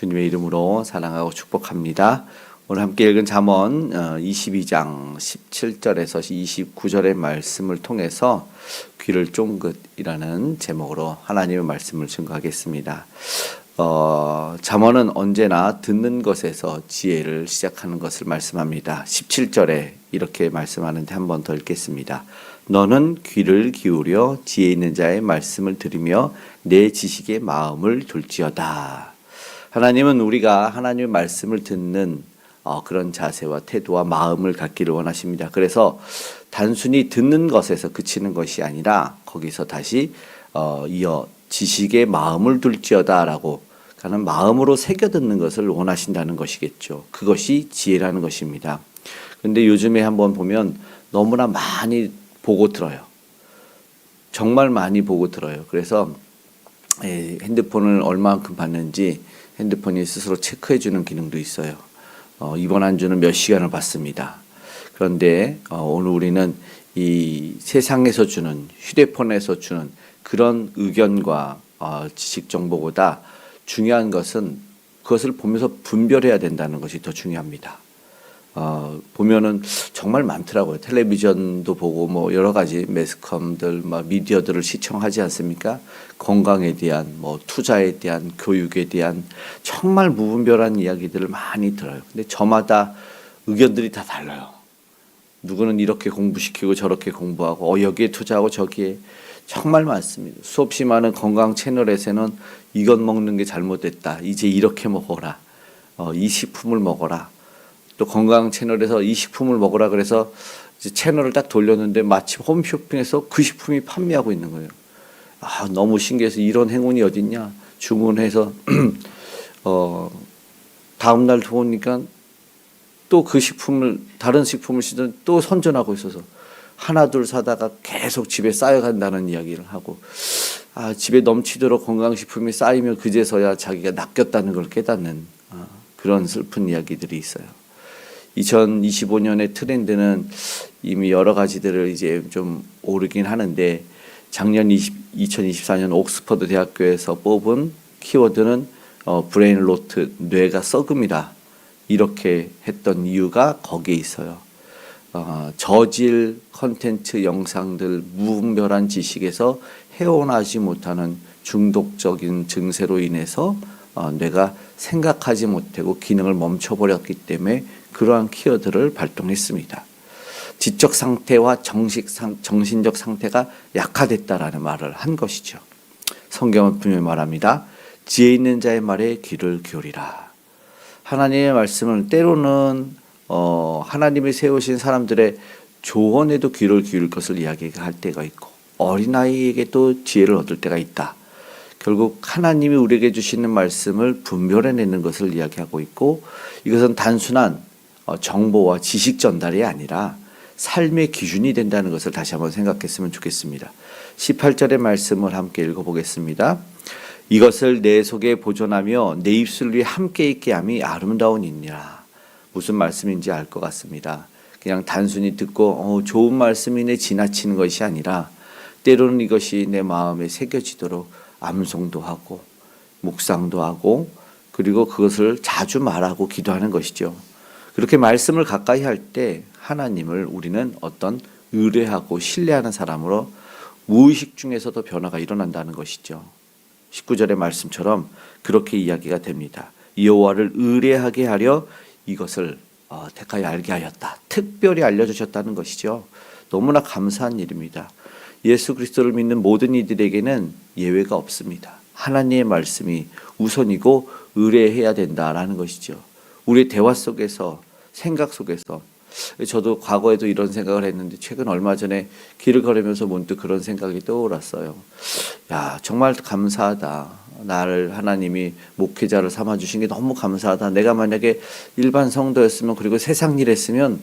주님의 이름으로 사랑하고 축복합니다. 오늘 함께 읽은 잠언 22장 17절에서 29절의 말씀을 통해서 귀를 쫑긋이라는 제목으로 하나님의 말씀을 증거하겠습니다. 어, 잠언은 언제나 듣는 것에서 지혜를 시작하는 것을 말씀합니다. 17절에 이렇게 말씀하는데 한 번 더 읽겠습니다. 너는 귀를 기울여 지혜 있는 자의 말씀을 들으며 내 지식의 마음을 둘지어다. 하나님은 우리가 하나님의 말씀을 듣는 어, 그런 자세와 태도와 마음을 갖기를 원하십니다. 그래서 단순히 듣는 것에서 그치는 것이 아니라 거기서 다시 어, 이어 지식의 마음을 둘지어다라고 가는 마음으로 새겨 듣는 것을 원하신다는 것이겠죠. 그것이 지혜라는 것입니다. 근데 요즘에 한번 보면 너무나 많이 보고 들어요. 정말 많이 보고 들어요. 그래서 에, 핸드폰을 얼마만큼 봤는지 핸드폰이 스스로 체크해 주는 기능도 있어요. 어, 이번 한 주는 몇 시간을 봤습니다. 그런데 어, 오늘 우리는 이 세상에서 주는 휴대폰에서 주는 그런 의견과 어, 지식 정보보다 중요한 것은 그것을 보면서 분별해야 된다는 것이 더 중요합니다. 어, 보면은 정말 많더라고요. 텔레비전도 보고 뭐 여러 가지 매스컴들, 막 미디어들을 시청하지 않습니까? 건강에 대한 뭐 투자에 대한 교육에 대한 정말 무분별한 이야기들을 많이 들어요. 근데 저마다 의견들이 다 달라요. 누구는 이렇게 공부시키고 저렇게 공부하고 어 여기에 투자하고 저기에 정말 많습니다. 수없이 많은 건강 채널에서는 이것 먹는 게 잘못됐다. 이제 이렇게 먹어라. 어, 이 식품을 먹어라. 또 건강 채널에서 이 식품을 먹으라 그래서 채널을 딱 돌렸는데 마침 홈쇼핑에서 그 식품이 판매하고 있는 거예요. 아 너무 신기해서 이런 행운이 어딨냐 주문해서 어 다음 날 보니까 또 그 식품을 다른 식품을 시던 또 선전하고 있어서 하나 둘 사다가 계속 집에 쌓여간다는 이야기를 하고 아 집에 넘치도록 건강식품이 쌓이면 그제서야 자기가 낚였다는 걸 깨닫는 아, 그런 슬픈 이야기들이 있어요. 2025년의 트렌드는 이미 여러 가지들을 이제 좀 오르긴 하는데 작년 20, 2024년 옥스퍼드 대학교에서 뽑은 키워드는 어, 브레인 로트 뇌가 썩음이다 이렇게 했던 이유가 거기에 있어요. 어, 저질 컨텐츠 영상들 무분별한 지식에서 헤어나지 못하는 중독적인 증세로 인해서 어, 뇌가 생각하지 못하고 기능을 멈춰버렸기 때문에 그러한 키워드를 발동했습니다. 지적 상태와 정식 상, 정신적 상태가 약화됐다라는 말을 한 것이죠. 성경은 분명히 말합니다. 지혜 있는 자의 말에 귀를 기울이라. 하나님의 말씀을 때로는 어, 하나님이 세우신 사람들의 조언에도 귀를 기울일 것을 이야기할 때가 있고 어린아이에게 또 지혜를 얻을 때가 있다. 결국 하나님이 우리에게 주시는 말씀을 분별해내는 것을 이야기하고 있고 이것은 단순한 어, 정보와 지식 전달이 아니라 삶의 기준이 된다는 것을 다시 한번 생각했으면 좋겠습니다. 18절의 말씀을 함께 읽어보겠습니다. 이것을 내 속에 보존하며 내 입술 위에 함께 있게 함이 아름다운 일이라. 무슨 말씀인지 알 것 같습니다. 그냥 단순히 듣고 어, 좋은 말씀이네 지나치는 것이 아니라 때로는 이것이 내 마음에 새겨지도록 암송도 하고 묵상도 하고 그리고 그것을 자주 말하고 기도하는 것이죠. 그렇게 말씀을 가까이 할 때 하나님을 우리는 어떤 의뢰하고 신뢰하는 사람으로 무의식 중에서도 변화가 일어난다는 것이죠. 19절의 말씀처럼 그렇게 이야기가 됩니다. 여호와를 의뢰하게 하려 이것을 어, 택하여 알게 하였다. 특별히 알려주셨다는 것이죠. 너무나 감사한 일입니다. 예수 그리스도를 믿는 모든 이들에게는 예외가 없습니다. 하나님의 말씀이 우선이고 의뢰해야 된다라는 것이죠. 우리의 대화 속에서 생각 속에서 저도 과거에도 이런 생각을 했는데 최근 얼마 전에 길을 걸으면서 문득 그런 생각이 떠올랐어요. 야 정말 감사하다. 나를 하나님이 목회자를 삼아 주신 게 너무 감사하다. 내가 만약에 일반 성도였으면 그리고 세상 일 했으면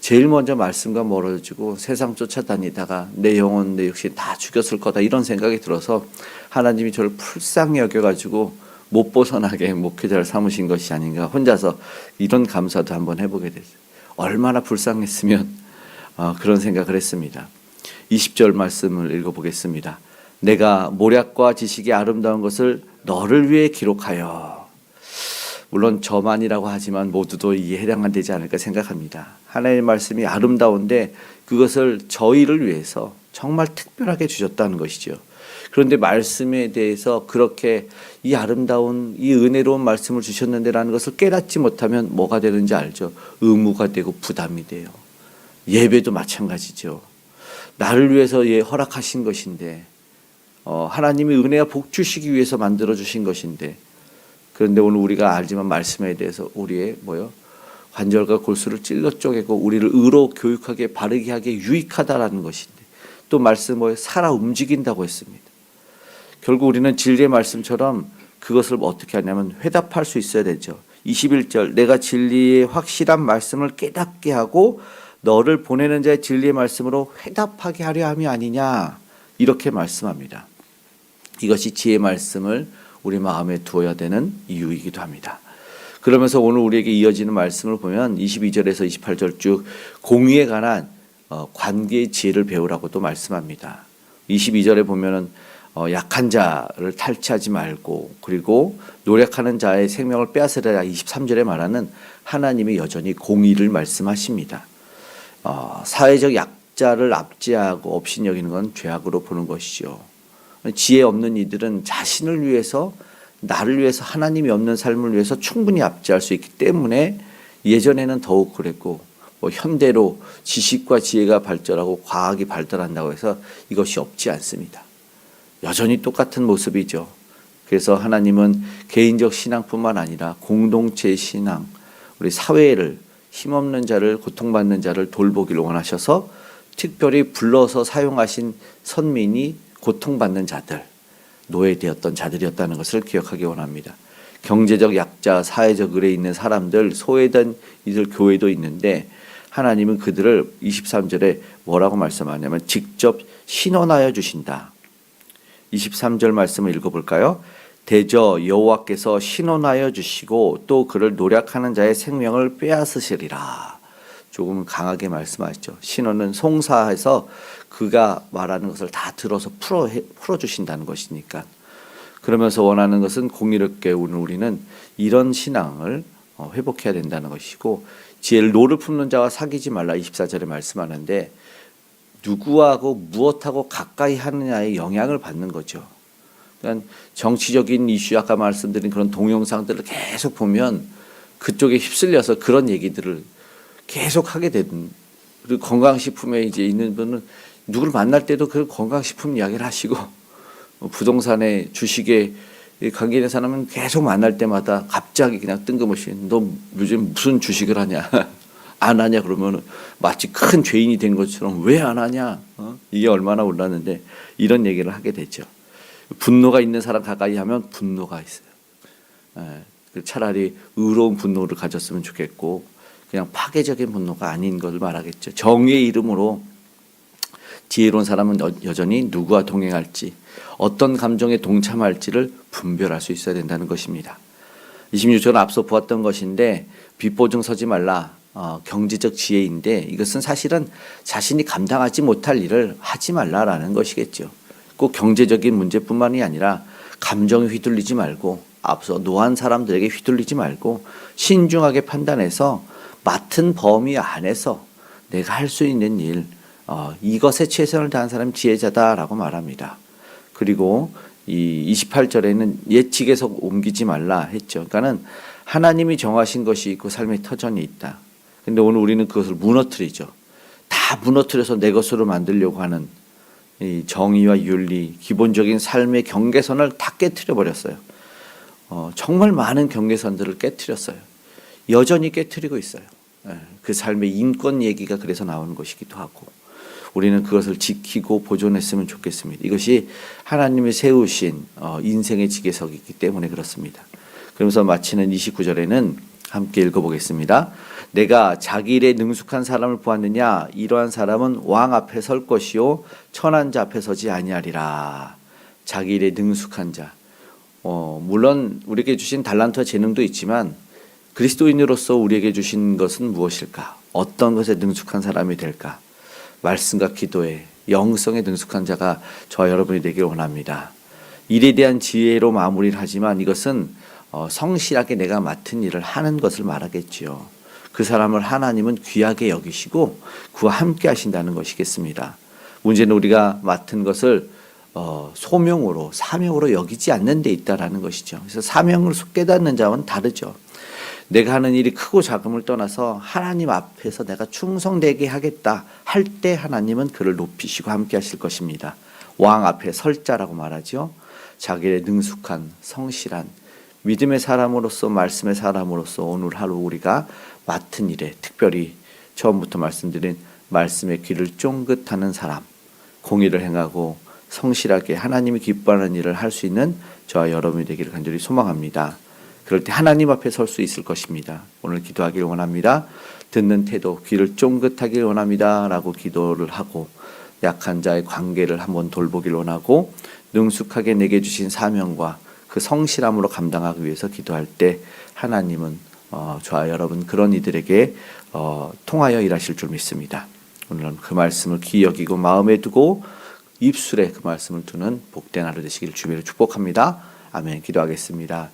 제일 먼저 말씀과 멀어지고 세상 쫓아다니다가 내 영혼 내 역시 다 죽였을 거다 이런 생각이 들어서 하나님이 저를 풀상히 여겨 가지고 못 벗어나게 목회자를 삼으신 것이 아닌가 혼자서 이런 감사도 한번 해보게 됐어요. 얼마나 불쌍했으면 어, 그런 생각을 했습니다. 20절 말씀을 읽어보겠습니다. 내가 모략과 지식이 아름다운 것을 너를 위해 기록하여 물론 저만이라고 하지만 모두도 이에 해당되지 않을까 생각합니다. 하나님의 말씀이 아름다운데 그것을 저희를 위해서 정말 특별하게 주셨다는 것이죠. 그런데 말씀에 대해서 그렇게 이 아름다운 이 은혜로운 말씀을 주셨는데라는 것을 깨닫지 못하면 뭐가 되는지 알죠. 의무가 되고 부담이 돼요. 예배도 마찬가지죠. 나를 위해서 예 허락하신 것인데 어, 하나님이 은혜와 복 주시기 위해서 만들어 주신 것인데 그런데 오늘 우리가 알지만 말씀에 대해서 우리의 뭐요 관절과 골수를 찔러 쪼개고 우리를 의로 교육하게 바르게 하게 유익하다라는 것인데 또 말씀 뭐에 살아 움직인다고 했습니다. 결국 우리는 진리의 말씀처럼 그것을 어떻게 하냐면 회답할 수 있어야 되죠. 21절 내가 진리의 확실한 말씀을 깨닫게 하고 너를 보내는 자의 진리의 말씀으로 회답하게 하려 함이 아니냐 이렇게 말씀합니다. 이것이 지혜의 말씀을 우리 마음에 두어야 되는 이유이기도 합니다. 그러면서 오늘 우리에게 이어지는 말씀을 보면 22절에서 28절 쭉 공의에 관한 어, 관계의 지혜를 배우라고 또 말씀합니다. 22절에 보면은 어, 약한 자를 탈취하지 말고 그리고 노력하는 자의 생명을 빼앗으라 23절에 말하는 하나님이 여전히 공의를 말씀하십니다. 어, 사회적 약자를 압제하고 없인 여기는 건 죄악으로 보는 것이죠. 지혜 없는 이들은 자신을 위해서 나를 위해서 하나님이 없는 삶을 위해서 충분히 압제할 수 있기 때문에 예전에는 더욱 그랬고 뭐 현대로 지식과 지혜가 발전하고 과학이 발달한다고 해서 이것이 없지 않습니다. 여전히 똑같은 모습이죠. 그래서 하나님은 개인적 신앙뿐만 아니라 공동체 신앙, 우리 사회를 힘없는 자를 고통받는 자를 돌보기를 원하셔서 특별히 불러서 사용하신 선민이 고통받는 자들, 노예되었던 자들이었다는 것을 기억하기 원합니다. 경제적 약자, 사회적 의뢰 있는 사람들, 소외된 이들 교회도 있는데 하나님은 그들을 23절에 뭐라고 말씀하냐면 직접 신원하여 주신다. 23절 말씀을 읽어볼까요? 대저 여호와께서 신원하여 주시고 또 그를 노력하는 자의 생명을 빼앗으시리라. 조금 강하게 말씀하시죠. 신원은 송사해서 그가 말하는 것을 다 들어서 풀어 풀어 주신다는 것이니까. 그러면서 원하는 것은 공의롭게 오늘 우리는 이런 신앙을 어, 회복해야 된다는 것이고 지혜를 노를 품는 자와 사귀지 말라 24절에 말씀하는데 누구하고 무엇하고 가까이 하느냐에 영향을 받는 거죠. 그러니까 정치적인 이슈 아까 말씀드린 그런 동영상들을 계속 보면 그쪽에 휩쓸려서 그런 얘기들을 계속 하게 되는 그리고 건강식품에 이제 있는 분은 누구를 만날 때도 그 건강식품 이야기를 하시고 부동산에 주식에 관계 있는 사람은 계속 만날 때마다 갑자기 그냥 뜬금없이 너 요즘 무슨 주식을 하냐 안 하냐 그러면 마치 큰 죄인이 된 것처럼 왜 안 하냐 어? 이게 얼마나 올랐는데 이런 얘기를 하게 되죠. 분노가 있는 사람 가까이 하면 분노가 있어요. 예, 차라리 의로운 분노를 가졌으면 좋겠고 그냥 파괴적인 분노가 아닌 것을 말하겠죠. 정의의 이름으로 지혜로운 사람은 여- 여전히 누구와 동행할지 어떤 감정에 동참할지를 분별할 수 있어야 된다는 것입니다. 26절은 앞서 보았던 것인데 빚보증 서지 말라 어, 경제적 지혜인데 이것은 사실은 자신이 감당하지 못할 일을 하지 말라라는 것이겠죠. 꼭 경제적인 문제뿐만이 아니라 감정에 휘둘리지 말고 앞서 노한 사람들에게 휘둘리지 말고 신중하게 판단해서 맡은 범위 안에서 내가 할 수 있는 일 어, 이것에 최선을 다한 사람 지혜자다라고 말합니다. 그리고 이 28절에는 예측에서 옮기지 말라 했죠. 그러니까는 하나님이 정하신 것이 있고 삶의 터전이 있다. 근데 오늘 우리는 그것을 무너뜨리죠. 다 무너뜨려서 내 것으로 만들려고 하는 이 정의와 윤리, 기본적인 삶의 경계선을 다 깨뜨려 버렸어요. 어, 정말 많은 경계선들을 깨뜨렸어요. 여전히 깨뜨리고 있어요. 예, 그 삶의 인권 얘기가 그래서 나오는 것이기도 하고 우리는 그것을 지키고 보존했으면 좋겠습니다. 이것이 하나님이 세우신 어, 인생의 지계석이기 때문에 그렇습니다. 그러면서 마치는 29절에는 함께 읽어보겠습니다. 내가 자기 일에 능숙한 사람을 보았느냐 이러한 사람은 왕 앞에 설 것이요 천한 자 앞에 서지 아니하리라. 자기 일에 능숙한 자. 어, 물론 우리에게 주신 달란트와 재능도 있지만 그리스도인으로서 우리에게 주신 것은 무엇일까? 어떤 것에 능숙한 사람이 될까? 말씀과 기도에 영성에 능숙한 자가 저와 여러분이 되길 원합니다. 일에 대한 지혜로 마무리를 하지만 이것은 어, 성실하게 내가 맡은 일을 하는 것을 말하겠지요. 그 사람을 하나님은 귀하게 여기시고 그와 함께 하신다는 것이겠습니다. 문제는 우리가 맡은 것을 어, 소명으로 사명으로 여기지 않는 데 있다라는 것이죠. 그래서 사명을 깨닫는 자와는 다르죠. 내가 하는 일이 크고 작음을 떠나서 하나님 앞에서 내가 충성되게 하겠다 할 때 하나님은 그를 높이시고 함께 하실 것입니다. 왕 앞에 설 자라고 말하죠. 자기의 능숙한 성실한 믿음의 사람으로서 말씀의 사람으로서 오늘 하루 우리가 맡은 일에 특별히 처음부터 말씀드린 말씀의 귀를 쫑긋하는 사람 공의를 행하고 성실하게 하나님이 기뻐하는 일을 할 수 있는 저와 여러분이 되기를 간절히 소망합니다. 그럴 때 하나님 앞에 설 수 있을 것입니다. 오늘 기도하길 원합니다. 듣는 태도, 귀를 쫑긋하길 원합니다. 라고 기도를 하고 약한 자의 관계를 한번 돌보길 원하고 능숙하게 내게 주신 사명과 그 성실함으로 감당하기 위해서 기도할 때 하나님은 어, 저와 여러분 그런 이들에게 어, 통하여 일하실 줄 믿습니다. 오늘은 그 말씀을 귀 여기고 마음에 두고 입술에 그 말씀을 두는 복된 하루 되시기를 주님으로 축복합니다. 아멘. 기도하겠습니다.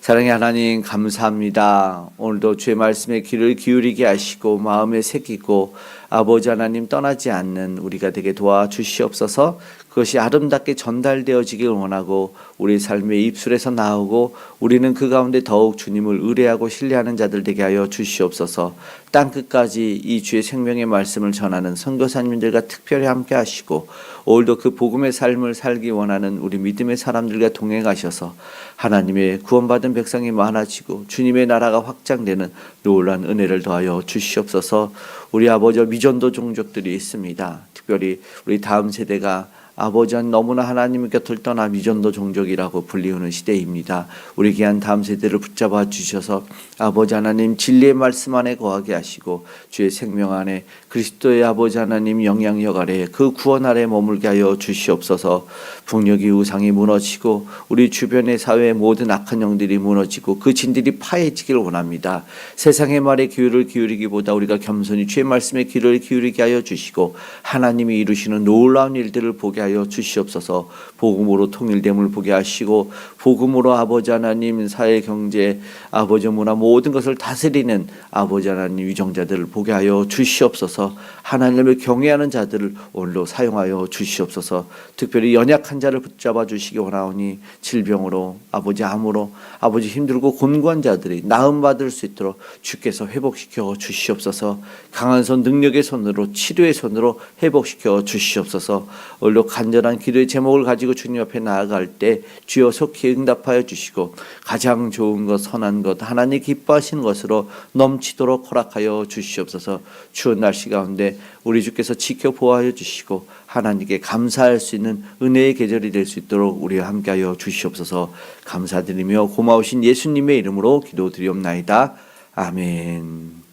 사랑의 하나님 감사합니다. 오늘도 주의 말씀에 귀를 기울이게 하시고 마음에 새기고 아버지 하나님 떠나지 않는 우리가 되게 도와주시옵소서. 그것이 아름답게 전달되어지길 원하고 우리 삶의 입술에서 나오고 우리는 그 가운데 더욱 주님을 의뢰하고 신뢰하는 자들 되게 하여 주시옵소서. 땅 끝까지 이 주의 생명의 말씀을 전하는 선교사님들과 특별히 함께 하시고 오늘도 그 복음의 삶을 살기 원하는 우리 믿음의 사람들과 동행하셔서 하나님의 구원받은 백성이 많아지고 주님의 나라가 확장되는 놀란 은혜를 더하여 주시옵소서. 우리 아버지 미전도 종족들이 있습니다. 특별히 우리 다음 세대가 아버지는 너무나 하나님의 곁을 떠나 미전도 종족이라고 불리우는 시대입니다. 우리 귀한 다음 세대를 붙잡아 주셔서 아버지 하나님 진리의 말씀 안에 거하게 하시고 주의 생명 안에 그리스도의 아버지 하나님 영향력 아래 그 구원 아래 머물게 하여 주시옵소서. 북녘이 우상이 무너지고 우리 주변의 사회의 모든 악한 영들이 무너지고 그 진들이 파해지기를 원합니다. 세상의 말에 귀를 기울이기보다 우리가 겸손히 주의 말씀에 귀를 기울이게 하여 주시고 하나님이 이루시는 놀라운 일들을 보게 하여 주시옵소서. 복음으로 통일됨을 보게 하시고 복음으로 아버지 하나님 사회 경제 아버지 문화 모든 것을 다스리는 아버지 하나님 위정자들을 보게 하여 주시옵소서. 하나님을 경외하는 자들을 오늘로 사용하여 주시옵소서. 특별히 연약한 자를 붙잡아 주시기 원하오니 질병으로 아버지 암으로 아버지 힘들고 곤고한 자들이 나음 받을 수 있도록 주께서 회복시켜 주시옵소서. 강한 손 능력의 손으로 치료의 손으로 회복시켜 주시옵소서. 오늘로 간절한 기도의 제목을 가지고 주님 앞에 나아갈 때 주여 속히 응답하여 주시고 가장 좋은 것 선한 것 하나님 기뻐하시는 것으로 넘치도록 허락하여 주시옵소서. 추운 날씨 가운데 우리 주께서 지켜 보호하여 주시고 하나님께 감사할 수 있는 은혜의 계절이 될 수 있도록 우리와 함께하여 주시옵소서. 감사드리며 고마우신 예수님의 이름으로 기도드리옵나이다. 아멘.